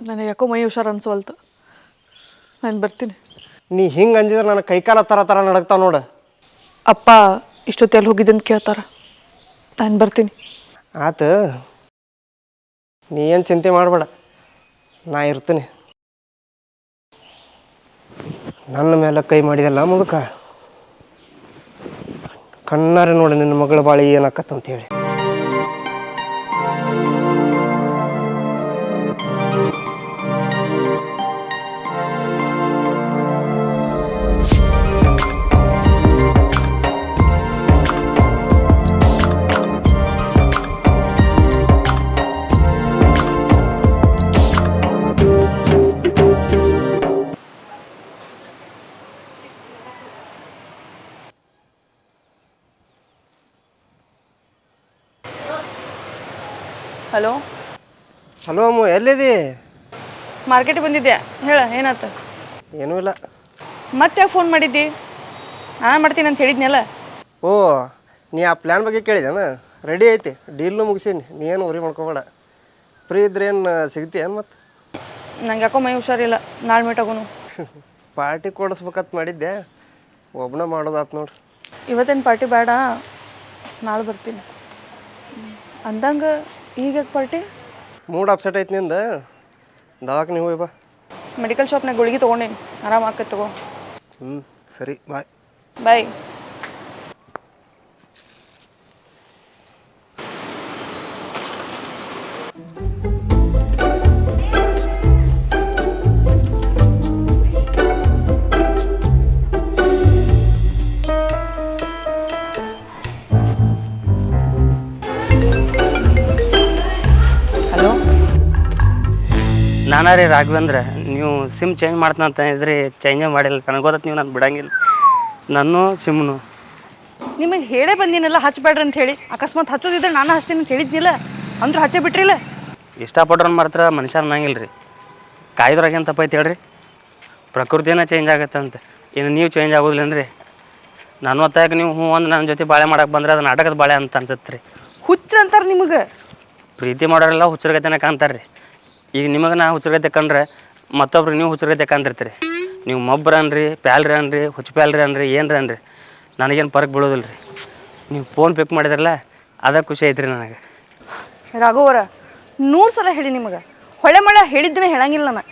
ನನಗೆ ಯಾಕೋ ಮೈ ಹುಷಾರು ಅನ್ಸವಲ್ತು ನಾನು ಬರ್ತೀನಿ. ನೀ ಹಿಂಗೆ ಅಂಜಿದ್ರೆ ನನ್ನ ಕೈಕಾಲ ಥರ ಥರ ನಡಕ್ತಾವ ನೋಡು. ಅಪ್ಪ ಇಷ್ಟೊತ್ತೆಲ್ಲಿ ಹೋಗಿದ್ದಂತ ಕೇಳ್ತಾರ. ನಾನು ಬರ್ತೀನಿ. ಆತು ನೀ ಏನು ಚಿಂತೆ ಮಾಡಬೇಡ. ನಾ ಇರ್ತೀನಿ. ನನ್ನ ಮೇಲೆ ಕೈ ಮಾಡಿದಲ್ಲ ಮುದುಕ. ಕಣ್ಣಾರೆ ನೋಡಿ ನಿನ್ನ ಮಗಳ ಬಾಳಿ ಏನಾಕತ್ತಂತ ಹಲೋ ಅಮ್ಮ ಎಲ್ಲಿದಿ? ಮಾರ್ಕೆಟಿಗೆ ಬಂದಿದ್ದೆ. ಹೇಳ ಏನಾತ ಏನೂ ಇಲ್ಲ. ಮತ್ತೆ ಫೋನ್ ಮಾಡಿದ್ದಿ? ನಾನು ಮಾಡ್ತೀನಿ ಅಂತ ಹೇಳಿದ್ನಲ್ಲ. ಓ ನೀ ಆ ಪ್ಲ್ಯಾನ್ ಬಗ್ಗೆ ಕೇಳಿದೇನ ರೆಡಿ ಐತಿ ಡೀಲ್ನು ಮುಗಿಸೀನಿ. ನೀ ಏನು ಊರಿ ಮಾಡ್ಕೋಬೇಡ. ಫ್ರೀ ಇದ್ರೆ ಏನು ಸಿಗ್ತೀಯನ್ ಮತ್ತೆ ನಂಗೆ ಯಾಕೋ ಮೈ ಹುಷಾರಿಲ್ಲ. ನಾಳೆ ಮೀಟಾಗೋನು ಪಾರ್ಟಿ ಕೊಡಿಸ್ಬೇಕಂತ ಮಾಡಿದ್ದೆ. ಒಬ್ಬನ ಮಾಡೋದಾತ್ ನೋಡ್ರಿ. ಇವತ್ತೇನು ಪಾರ್ಟಿ ಬೇಡ. ನಾಳೆ ಬರ್ತೀನಿ. ಅಂದಂಗೆ ಈಗ ಪಾರ್ಟಿ ಮೂಡ್ ಅಪ್ಸೆಟ್ ಐತಿ ನಿಂದ? ದವಾಖಾನೆ ಹೋಗಿ ಬಾ. ಮೆಡಿಕಲ್ ಶಾಪ್ನಾಗ ಗುಳಿಗೆ ತೊಗೊಂಡೇನಿ. ಆರಾಮ ಆಕತ್ ತಗೋ. ಹ್ಞೂ ಸರಿ ಬಾಯ್ ಬಾಯ್ ನಾನಾರಿ ರಾಘವೇಂದ್ರ ನೀವು ಸಿಮ್ ಚೇಂಜ್ ಮಾಡ್ತಾನಂತ ಅಂತ ಇದ್ರಿ ಚೇಂಜೇ ಮಾಡಿಲ್ಲ. ನನಗೆ ಗೊತ್ತ ನೀವು ನಾನು ಬಿಡಂಗಿಲ್ಲ. ನನ್ನ ಸಿಮ್ನು ನಿಮಗೆ ಹೇಳೇ ಬಂದಿನಲ್ಲ ಹಚ್ಚಬೇಡ್ರಿ ಅಂತ ಹೇಳಿ. ಅಕಸ್ಮಾತ್ ಹಚ್ಚೋದಿದ್ರೆ ನಾನು ಹಚ್ತೀನಿ ಅಂತ ಹೇಳಿದ್ನಿಲ್ಲ ಅಂದ್ರೆ ಹಚ್ಚೇ ಬಿಟ್ರಿಲ್ಲ. ಇಷ್ಟಪಟ್ರೆ ಮಾತ್ರ ಮನುಷ್ಯ ಅನ್ನಂಗಿಲ್ಲ ರೀ. ಕಾಯ್ದ್ರಾಗ ಏನು ತಪ್ಪೈತೆ ಹೇಳ್ರಿ. ಪ್ರಕೃತಿನ ಚೇಂಜ್ ಆಗತ್ತೆ ಅಂತ. ಇನ್ನು ನೀವು ಚೇಂಜ್ ಆಗೋದಿಲ್ಲೇನ್ರಿ. ನಾನು ಒತ್ತಾಯ ನೀವು ಹ್ಞೂ ಒಂದು ನನ್ನ ಜೊತೆ ಬಾಳೆ ಮಾಡಕ್ಕೆ ಬಂದ್ರೆ ಅದು ನಾಟಕದ ಬಾಳೆ ಅಂತ ಅನ್ಸತ್ತೆ ರೀ. ಹುಚ್ಚ ಅಂತಾರೆ ನಿಮಗೆ. ಪ್ರೀತಿ ಮಾಡೋರೆಲ್ಲ ಹುಚ್ಚರ್ಗತೆನ ಕಾಣ್ತಾರೆ ರೀ ಈಗ ನಿಮಗೆ ನಾ ಹುಚ್ಚರ್ಗತೆ ಕಂಡ್ರೆ ಮತ್ತೊಬ್ರು ನೀವು ಹುಚ್ಚರ್ಗತೆ ಕಂದಿರ್ತೀರಿ ನೀವು ಮೊಬ್ಬರ ಅನ್ರಿ ಪ್ಯಾಲ್ರಿ ಅನ್ರಿ ಹುಚ್ಚು ಪ್ಯಾಲ್ರಿ ಅನ್ರಿ ಏನ್ರಿ ಅನ್ರಿ ನನಗೇನು ಪರಕ್ ಬೀಳೋದಿಲ್ಲ ರೀ ನೀವು ಫೋನ್ ಪಿಕ್ ಮಾಡಿದ್ರಲ್ಲ ಅದ ಖುಷಿ ಐತ್ರಿ ನನಗೆ. ರಾಘವರ ನೂರು ಸಲ ಹೇಳಿ ನಿಮಗೆ. ಹೊಳೆ ಮಳೆ ಹೇಳಿದ್ದನೇ ಹೇಳಂಗಿಲ್ಲ ನಾನು.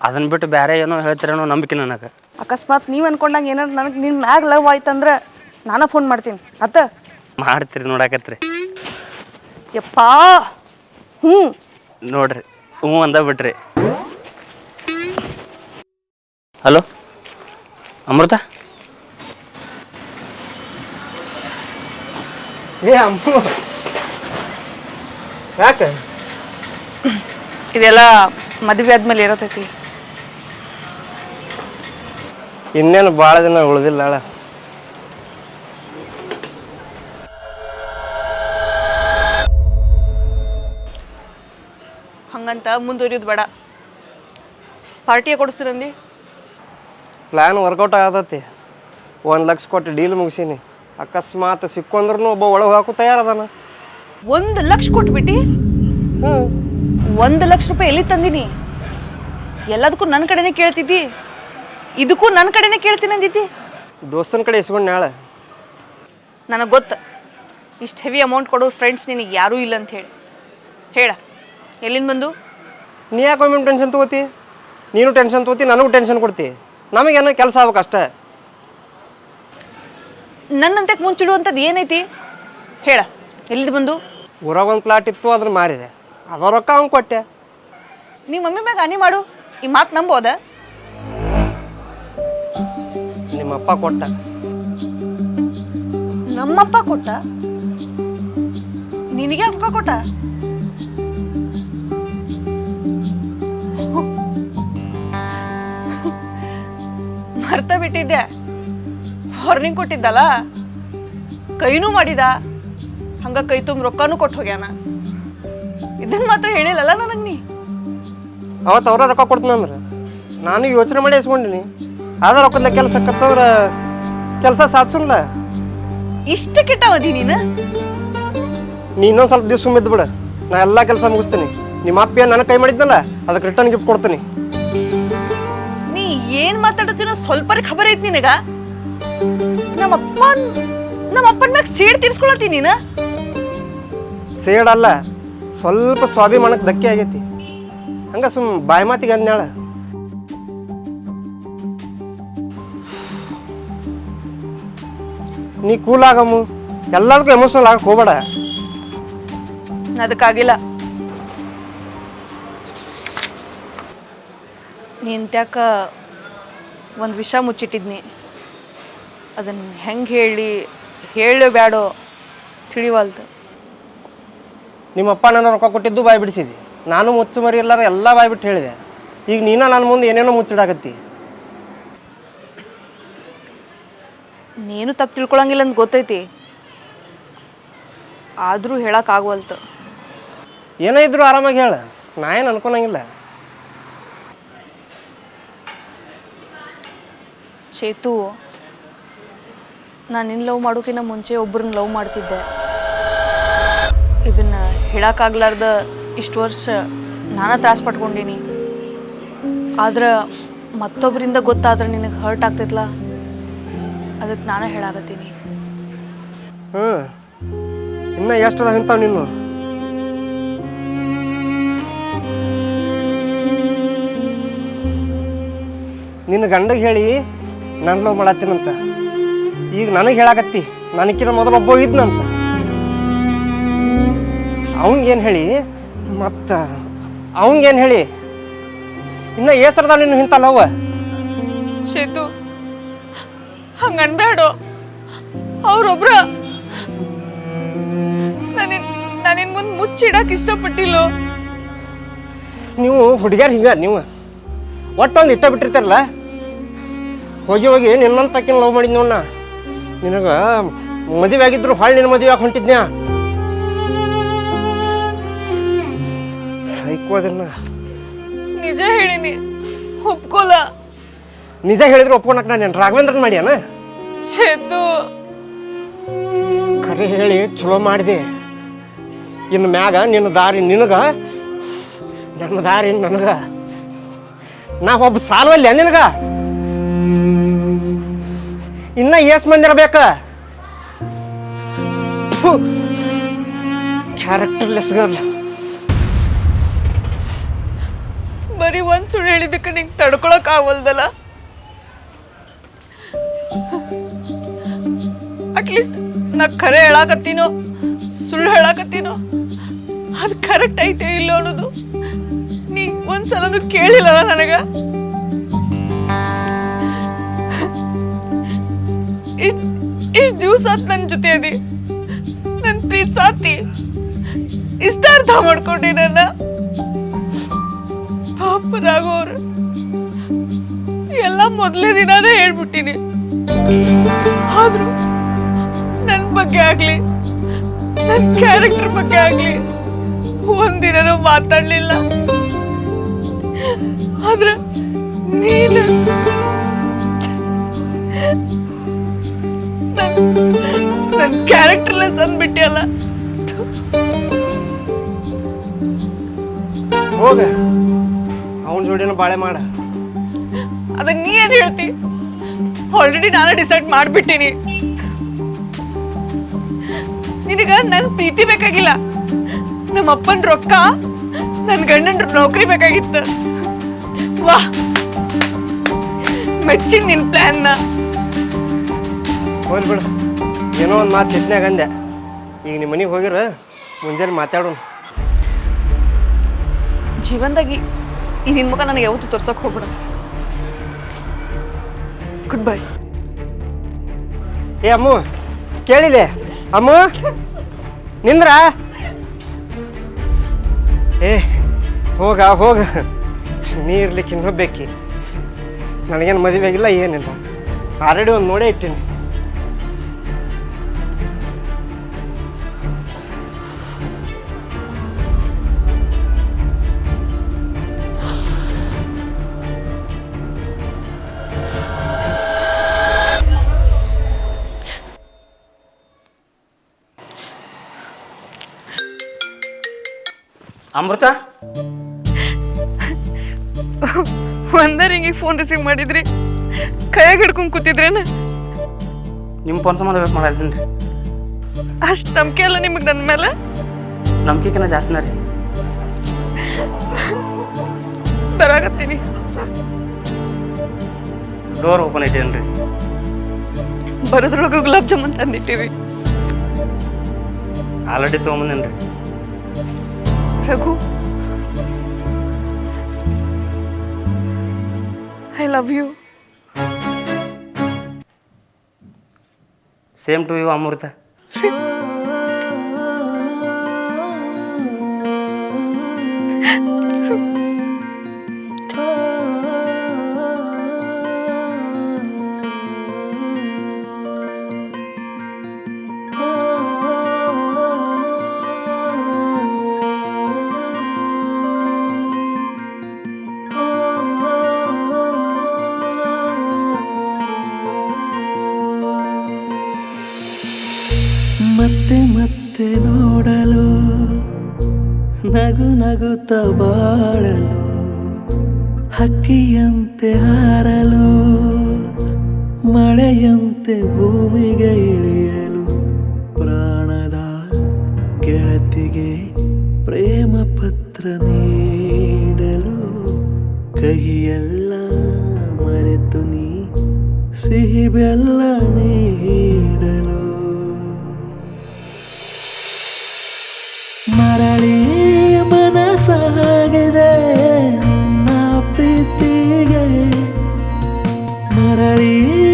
ಅದನ್ನ ಬಿಟ್ಟು ಬೇರೆ ಏನೋ ಹೇಳ್ತೀರೇನೋ ನಂಬಿಕೆ ನನಗೆ. ಅಕಸ್ಮಾತ್ ನೀವು ಅನ್ಕೊಂಡಂಗೆ ಏನಾರು ನನಗೆ ನಿನ್ನ ಮ್ಯಾಗ ಲವ್ ಆಯ್ತಂದ್ರೆ ನಾನು ಫೋನ್ ಮಾಡ್ತೀನಿ. ಅತ್ತ ಮಾಡ್ತೀರಿ ನೋಡಾಕತ್ರಿ. ಯಪ್ಪಾ! ಹ್ಞೂ ನೋಡ್ರಿ. ಹ್ಞೂ ಅಂದ ಬಿಟ್ರಿ. ಹಲೋ? ಅಮೃತ? ಏ ಅಮ್ಮ. ಯಾಕೆ? ಇದೆಲ್ಲ ಮದುವೆ ಆದ್ಮೇಲೆ ಇರತೈತಿ. ಇನ್ನೇನು ಭಾಳ ದಿನ ಉಳಿದಿಲ್ಲ ಅಳ. ಹಂಗಂತ ಮುಂದುವರಿಯೋದು ಬೇಡ. ಪಾರ್ಟಿಯ ಕೊಡಿಸ್ತೀರಂದು ಪ್ಲ್ಯಾನ್ ವರ್ಕೌಟ್ ಆಗತೈತಿ. ಒಂದು ಲಕ್ಷ ಕೊಟ್ಟು ಡೀಲ್ ಮುಗಿಸೀನಿ. ಅಕಸ್ಮಾತ್ ಸಿಕ್ಕೊಂದ್ರೂ ಒಬ್ಬ ಒಳಗೆ ಹಾಕು ತಯಾರದಾನ. ಒಂದು ಲಕ್ಷ ಕೊಟ್ಬಿಟ್ಟು? ಹ್ಞೂ ಒಂದು ಲಕ್ಷ ರೂಪಾಯಿ ಎಲ್ಲಿ ತಂದಿನಿ? ಎಲ್ಲದಕ್ಕೂ ನನ್ನ ಕಡೆನೇ ಕೇಳ್ತಿದ್ದಿ? ಇದಕ್ಕೂ ನನ್ನ ಕಡೆನೇ ಕೇಳ್ತೀನಿ ಅಂದಿದ್ದಿ? ದೋಸ್ತನ ಕಡೆ ಇಸ್ಕೊಂಡು ನಾಳೆ. ನನಗೆ ಗೊತ್ತು. ಇಷ್ಟು ಹೆವಿ ಅಮೌಂಟ್ ಕೊಡೋ ಫ್ರೆಂಡ್ಸ್ ನಿನಗೆ ಯಾರೂ ಇಲ್ಲ ಅಂತ ಹೇಳಿ. ಹೇಳ. ಎಲ್ಲಿಂದ ಬಂದು? ನೀ ಯಾಕೆ ಒಮ್ಮೆ ಟೆನ್ಷನ್ ತಗೋತಿ? ನೀನು ಟೆನ್ಷನ್ ತಗೋತಿ ನನಗೂ ಟೆನ್ಷನ್ ಕೊಡ್ತಿ. ನಮಗೇನು ಕೆಲಸ ಆಗ್ಬೇಕು ಅಷ್ಟೇ ನನ್ನಂತೆ ಮುಂಚಿಡುವಂಥದ್ದು ಏನೈತಿ? ಹೇಳ. ಎಲ್ಲಿಂದ ಬಂದು? ಊರಾಗ ಒಂದು ಪ್ಲಾಟ್ ಇತ್ತು ಅದನ್ನ ಮಾರಿದೆ. ಅದರ ರೊಕ್ಕ ಅವ್ನು ಕೊಟ್ಟೆ. ನಿಮ್ಮ ಮಮ್ಮಿ ಮ್ಯಾಗ ಅನಿ ಮಾಡು. ಈ ಮಾತು ನಂಬೋದ ನಿಮ್ಮಪ್ಪ ಕೊಟ್ಟ. ನಮ್ಮಪ್ಪ ಕೊಟ್ಟ? ನಿನಗೆ ರೊಕ್ಕ ಕೊಟ್ಟ? ಮರ್ತ ಬಿಟ್ಟಿದ್ದೆ. ಹೊರ್ನಿಂಗ್ ಕೊಟ್ಟಿದ್ದಲ್ಲ? ಕೈನೂ ಮಾಡಿದ. ಹಂಗ ಕೈ ತುಂಬ ರೊಕ್ಕನೂ ಕೊಟ್ಟು ಹೋಗ್ಯಾನ. ಇದನ್ ಮಾತ್ರ ಹೇಳಿಲ್ಲಲ್ಲ ನನಗೆ ನೀ? ಅವತ್ತು ಅವ್ರ ರೊಕ್ಕ ಕೊಡ್ತೀನಂದ್ರೆ ನಾನು ಯೋಚನೆ ಮಾಡಿ ಇಸ್ಕೊಂಡಿನಿ ಅದ ರೊಕ್ಕದ ಕೆಲಸ ಕತ್ತವ್ರ ಕೆಲಸ ಸಾಧಿಸಲ್ಲ ಇಷ್ಟ ಕೆಟ್ಟ ಅವಧಿ ನೀನು? ನೀ ಇನ್ನೊಂದು ಸ್ವಲ್ಪ ದಿವ್ಸ ಸುಮ್ಮಿದ್ದು ಬಿಡು ನಾ ಎಲ್ಲ ಕೆಲಸ ಮುಗಿಸ್ತೀನಿ. ನಿಮ್ಮ ಅಪ್ಪ ನನ್ನ ಕೈ ಮಾಡಿದ್ನಲ್ಲ ಅದಕ್ಕೆ ರಿಟರ್ನ್ ಗಿಫ್ಟ್ ಕೊಡ್ತೀನಿ. ಏನ್ ಮಾತಾಡತ್ತೀನೋ ಸ್ವಲ್ಪ ಖಬರ್ ಐತಿ ನಿನಗ? ನಮ್ಮಪ್ಪ ನಮ್ಮ ಅಪ್ಪನ ಮ್ಯಾಗ ಸೀಡ್ ತೀರ್ಸ್ಕೊಳತಿ ನೀನ? ಸೇಡಲ್ಲ ಸ್ವಲ್ಪ ಸ್ವಾಭಿಮಾನಕ್ಕೆ ಧಕ್ಕೆ ಆಗೈತಿ. ಹಂಗ ಸುಮ್ ಬಾಯಿ ಮಾತಿಗೆ ಅಂದ್ಯಾಳ ನೀ ಕೂಲ್ ಆಗಮ್ಮು ಎಲ್ಲದಕ್ಕೂ ಎಮೋಷನಲ್ ಆಗಕ್ಕೆ ಹೋಗ್ಬೇಡ. ಅದಕ್ಕಾಗಿಲ್ಲ. ನೀನ್ತ್ಯಾಕ ಒಂದು ವಿಷ ಮುಚ್ಚಿಟ್ಟಿದ್ನಿ. ಅದನ್ನ ಹೆಂಗೆ ಹೇಳಿ ಹೇಳೋ ಬ್ಯಾಡೋ ತಿಳಿವಲ್ದು ನಿಮ್ಮಪ್ಪ ನನ್ನ ರೊಕ್ಕ ಕೊಟ್ಟಿದ್ದು ಬಾಯಿ ಬಿಡಿಸಿದಿ ನಾನು ಮುಚ್ಚು ಮರಿ ಎಲ್ಲಾರ ಎಲ್ಲ ಬಾಯಿ ಬಿಟ್ಟು ಹೇಳಿದೆ. ಈಗ ನೀನು ನನ್ನ ಮುಂದೆ ಏನೇನೋ ಮುಚ್ಚಿಡಾಕತ್ತಿ. ನೀನು ತಪ್ಪು ತಿಳ್ಕೊಳಂಗಿಲ್ಲ ಅಂತ ಗೊತ್ತೈತಿ. ಆದರೂ ಹೇಳಕ್ಕಾಗವಲ್ತು ಏನೋ ಇದ್ರು ಆರಾಮಾಗಿ ಹೇಳ. ನಾ ಏನು ಅನ್ಕೊಳಂಗಿಲ್ಲ. ಚೇತು, ನಾನು ನಿನ್ನ ಲವ್ ಮಾಡೋಕ್ಕಿಂತ ಮುಂಚೆ ಒಬ್ಬರನ್ನ ಲವ್ ಮಾಡ್ತಿದ್ದೆ. ಇದನ್ನು ಹೇಳೋಕ್ಕಾಗ್ಲಾರ್ದ ಇಷ್ಟು ವರ್ಷ ನಾನು ತ್ರಾಸ ಪಟ್ಕೊಂಡೀನಿ. ಆದ್ರೆ ಮತ್ತೊಬ್ಬರಿಂದ ಗೊತ್ತಾದ್ರೆ ನಿನಗೆ ಹರ್ಟ್ ಆಗ್ತೈತ್ಲ? ಅದಕ್ಕೆ ನಾನು ಹೇಳಾಕತ್ತೀನಿ. ಹ್ಞೂ ಇನ್ನೂ ಎಷ್ಟು ಅದಾವೆ ಇಂಥವು ನೀನು ನಿನ್ನ ಗಂಡಗೆ ಹೇಳಿ ನಾನು ಲವ್ ಮಾಡತ್ತೀನಂತ. ಈಗ ನನಗೆ ಹೇಳಾಕತ್ತಿ ನನಗಿನ್ನ ಮೊದಲು ಒಬ್ಬ ಇದ್ನಂತ. ಅವನಿಗೇನು ಹೇಳಿ ಮತ್ತ ಅವನಿಗೇನು ಹೇಳಿ ಇನ್ನ ಏಸರದ ನಿನ್ನ ಇಂಥ ಲವ್ ಸೇತು ಹಂಗನ್ಬೇಡು ಅನ್ಬೇಡು ಅವ್ರೊಬ್ರ ನಾನಿನ್ ನಾನಿನ್ ಮುಂದೆ ಮುಚ್ಚಿಡಕ್ ಇಷ್ಟಪಟ್ಟಿಲ್ಲ. ನೀವು ಹುಡುಗ್ಯಾರ ಹಿಂಗ ನೀವು. ಒಟ್ಟೊಂದು ಇಟ್ಟ ಬಿಟ್ಟಿರ್ತಾರಲ್ಲ ಹೋಗಿ ಹೋಗಿ ನಿನ್ನಂತ ಆಕಿನ ಲವ್ ಮಾಡಿದ್ ನೋಡ ನಿನಗ ಮದುವೆ ಆಗಿದ್ರು ಹೊಳ್ಳಿ ನಿನ್ನ ಮದುವೆ ಯಾಕೆ ಹೊಂಟಿದ್ನ್ಯಾ? ಸೈಕೋದನ್ನ ನಿಜ ಹೇಳಿನಿ ಒಪ್ಕೋಲ. ನಿಜ ಹೇಳಿದ್ರೆ ಒಪ್ಕೊಳಕ್ ನಾನು ರಾಘವೇಂದ್ರನ್ ಮಾಡ್ಯಾನ? ಚೇತು. ಖರೆ ಹೇಳಿ ಚಲೋ ಮಾಡಿದೆ. ಇನ್ನು ಮ್ಯಾಗ ನಿನ್ನ ದಾರಿ ನಿನಗ ನನ್ನ ದಾರಿ ನನಗ. ನಾ ಒಬ್ಬ ಸಾಲವಲ್ಲ ನಿನಗ. ಇನ್ನ ಎಸ್ ಮಂದಿ ಇರ್ಬೇಕ. ಕ್ಯಾರೆಕ್ಟರ್ಲೆಸ್ ಗರ್ಲ್ ಬರೀ ಒಂದ್ ಸುಳ್ಳು ಹೇಳಿದಕ್ಕೆ ನಿಂಗೆ ತಡ್ಕೊಳಕ್ ಆಗವಲ್ದಲ್ಲ ಅಟ್ಲೀಸ್ಟ್ ನಾ ಖರೆ ಹೇಳಾಕತ್ತೀನೋ, ಸುಳ್ಳು ಹೇಳಾಕತ್ತೀನೋ, ಅದು ಕರೆಕ್ಟ್ ಐತೆ ಇಲ್ಲೋ ಅನ್ನೋದು ನೀ ಒಂದ್ಸಲನು ಕೇಳಿಲ್ಲಲ್ಲ ನನಗ? ಇಷ್ಟು ದಿವಸ ನನ್ನ ಜೊತೆ ಅದಿ ನನ್ನ ಪ್ರೀತಿ ಸಾತಿ ಇಷ್ಟ ಅರ್ಥ ಮಾಡ್ಕೊಂಡಿ ನನ್ನ ಪಾಪ ರಾಘವ್ರು ಎಲ್ಲ ಮೊದಲೇ ದಿನಾನೇ ಹೇಳ್ಬಿಟ್ಟಿನಿ. ಆದ್ರೂ ನನ್ನ ಬಗ್ಗೆ ಆಗ್ಲಿ ನನ್ನ ಕ್ಯಾರೆಕ್ಟರ್ ಬಗ್ಗೆ ಆಗ್ಲಿ ಒಂದಿನನೂ ಮಾತಾಡ್ಲಿಲ್ಲ. ಆದ್ರೆ ನೀನು ನನ್ನ ಕ್ಯಾರೆಕ್ಟರ್ಲೆಸ್ ತಂದ್ಬಿಟ್ಟಿಯಲ್ಲ. ಹೋಗ. ಅವನ ಜೋಡಿನ ಬಾಳೆ ಮಾಡ. ಅದನ್ನ ನೀ ಏನ್ ಹೇಳ್ತಿ? ಆಲ್ರೆಡಿ ನಾನು ಡಿಸೈಡ್ ಮಾಡ್ಬಿಟ್ಟಿನಿ. ನಿನಗ ನನ್ ಪ್ರೀತಿ ಬೇಕಾಗಿಲ್ಲ. ನಮ್ಮ ಅಪ್ಪನ ರೊಕ್ಕ ನನ್ನ ಗಂಡನ ನೌಕರಿ ಬೇಕಾಗಿತ್ತು. ವಾ. ಮೆಚ್ಚಿನ ನಿನ್ ಪ್ಲಾನ್ನ ಹೋಗ್ಲಿ ಬಿಡು. ಏನೋ ಒಂದು ಮಾತು ಸಿಟ್ನ್ಯಾಗ ಅಂದೆ. ಈಗ ನಿಮ್ಮ ಮನೆಗೆ ಹೋಗಿರ ಮುಂಜಾನೆ ಮಾತಾಡೋಣ. ಜೀವನದಾಗಿ ಈ ನಿನ್ನ ಮಗ ನನಗೆ ಯಾವತ್ತೂ ತೋರ್ಸೋಕೆ ಹೋಗ್ಬಿಡ. ಗುಡ್ ಬೈ ಏ ಅಮ್ಮ ಕೇಳಿದೆ ಅಮ್ಮ ನಿಂದ್ರ? ಏ ಹೋಗ ಹೋಗ. ನೀರ್ಲಿಕ್ಕೆ ಇನ್ನೊಬ್ಬೇಕಿ ನನಗೇನು ಮದುವೆ ಆಗಿಲ್ಲ ಏನಿಲ್ಲ. ಆಲ್ರೆಡಿ ಒಂದು ನೋಡೇ ಇಟ್ಟೀನಿ. ಅಮೃತ? ಒಂದ ರಿಂಗಿಗೆ ಫೋನ್ ರಿಸೀವ್ ಮಾಡಿದ್ರಿ. ಕೈಯಾಗ ಹಿಡ್ಕೊಂಡು ಕೂತಿದ್ರೇನ? ನಿಮ್ಮ ಫೋನ್ ಸಂಬಂಧ ವೇಟ್ ಮಾಡತ್ತೀನಿ ರೀ ಅಷ್ಟು ನಂಬಿಕೆ ಅಲ್ಲ ನಿಮಗೆ ನನ್ನ ಮೇಲೆ? ನಂಬಿಕೆಕಿನ ಜಾಸ್ತಿನ ರೀ. ಬರಾಗತ್ತೀನಿ ಡೋರ್ ಓಪನ್ ಐತೇನು ರೀ ಬರೋದ್ರೊಳಗೆ ಗುಲಾಬ್ ಜಾಮೂನ್ ತಂದಿಟ್ಟಿವಿ. ಆಲ್ರೆಡಿ ತೊಗೊಂಬಂದೇನು ರೀ Raghu I love you same to you Amrita ಮತ್ತೆ ಮತ್ತೆ ನೋಡಲು, ನಗು ನಗುತ್ತ ಬಾಳಲು, ಹಕ್ಕಿಯಂತೆ ಹಾರಲು, ಮಳೆಯಂತೆ ಭೂಮಿಗೆ ಇಳಿಯಲು, ಪ್ರಾಣದ ಗೆಳತಿಗೆ ಪ್ರೇಮ ಪತ್ರ ನೀಡಲು, ಕಹಿಯಲ್ಲ ಮರೆತು ನೀ ಸಿಹಿ ಬೆಲ್ಲ ನೀಡಲು you.